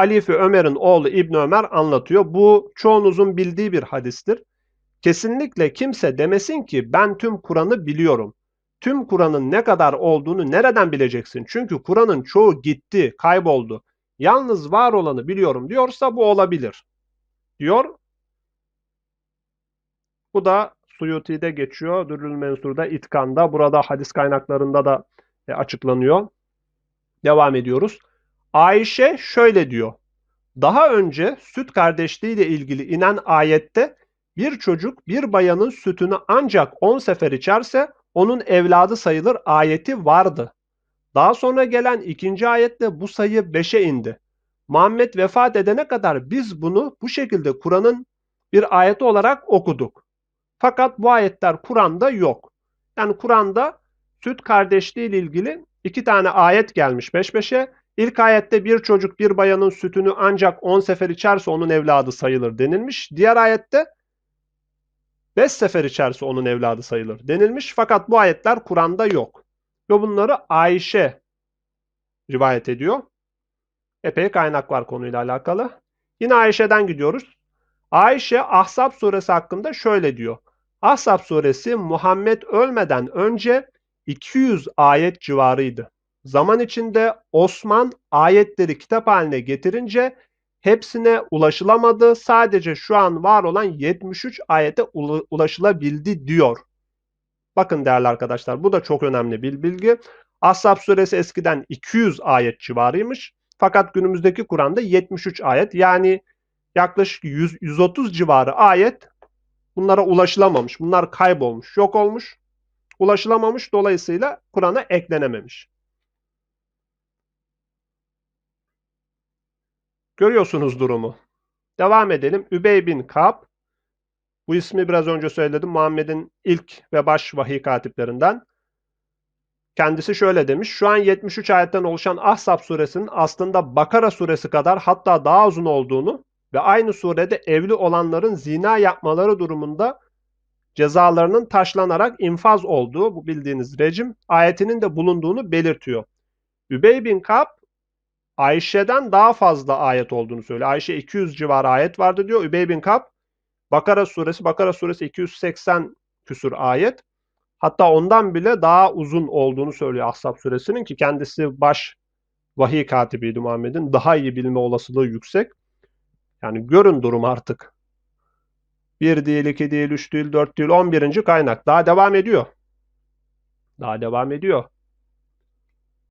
Halife Ömer'in oğlu İbn Ömer anlatıyor. Bu çoğunuzun bildiği bir hadistir. Kesinlikle kimse demesin ki ben tüm Kur'an'ı biliyorum. Tüm Kur'an'ın ne kadar olduğunu nereden bileceksin? Çünkü Kur'an'ın çoğu gitti, kayboldu. Yalnız var olanı biliyorum diyorsa bu olabilir. Diyor. Bu da Suyuti'de geçiyor. Dürrül Mensur'da, İtkan'da. Burada hadis kaynaklarında da e, açıklanıyor. Devam ediyoruz. Ayşe şöyle diyor. Daha önce süt kardeşliği ile ilgili inen ayette bir çocuk bir bayanın sütünü ancak 10 sefer içerse onun evladı sayılır ayeti vardı. Daha sonra gelen ikinci ayette bu sayı 5'e indi. Muhammed vefat edene kadar biz bunu bu şekilde Kur'an'ın bir ayeti olarak okuduk. Fakat bu ayetler Kur'an'da yok. Yani Kur'an'da süt kardeşliği ile ilgili iki tane ayet gelmiş peş peşe. İlk ayette bir çocuk bir bayanın sütünü ancak 10 sefer içerse onun evladı sayılır denilmiş. Diğer ayette 5 sefer içerse onun evladı sayılır denilmiş. Fakat bu ayetler Kur'an'da yok. Ve bunları Ayşe rivayet ediyor. Epey kaynak var konuyla alakalı. Yine Ayşe'den gidiyoruz. Ayşe Ahzab suresi hakkında şöyle diyor. Ahzab suresi Muhammed ölmeden önce 200 ayet civarıydı. Zaman içinde Osman ayetleri kitap haline getirince hepsine ulaşılamadı. Sadece şu an var olan 73 ayete ulaşılabildi diyor. Bakın değerli arkadaşlar bu da çok önemli bir bilgi. Ashab suresi eskiden 200 ayet civarıymış. Fakat günümüzdeki Kur'an'da 73 ayet yani yaklaşık 100, 130 civarı ayet bunlara ulaşılamamış. Bunlar kaybolmuş, yok olmuş, ulaşılamamış. Dolayısıyla Kur'an'a eklenememiş. Görüyorsunuz durumu. Devam edelim. Übey bin Kab. Bu ismi biraz önce söyledim. Muhammed'in ilk ve baş vahiy katiplerinden. Kendisi şöyle demiş. Şu an 73 ayetten oluşan Ahzab suresinin aslında Bakara suresi kadar hatta daha uzun olduğunu ve aynı surede evli olanların zina yapmaları durumunda cezalarının taşlanarak infaz olduğu bu bildiğiniz rejim ayetinin de bulunduğunu belirtiyor. Übey bin Kab Ayşe'den daha fazla ayet olduğunu söylüyor. Ayşe 200 civarı ayet vardı diyor. Übey bin Kab Bakara suresi, Bakara suresi 280 küsur ayet. Hatta ondan bile daha uzun olduğunu söylüyor Ahzab suresinin ki kendisi baş vahiy katibiydi Muhammed'in. Daha iyi bilme olasılığı yüksek. Yani görün durum artık. Bir değil, iki değil, üç değil, dört değil, on birinci kaynak. Daha devam ediyor. Daha devam ediyor.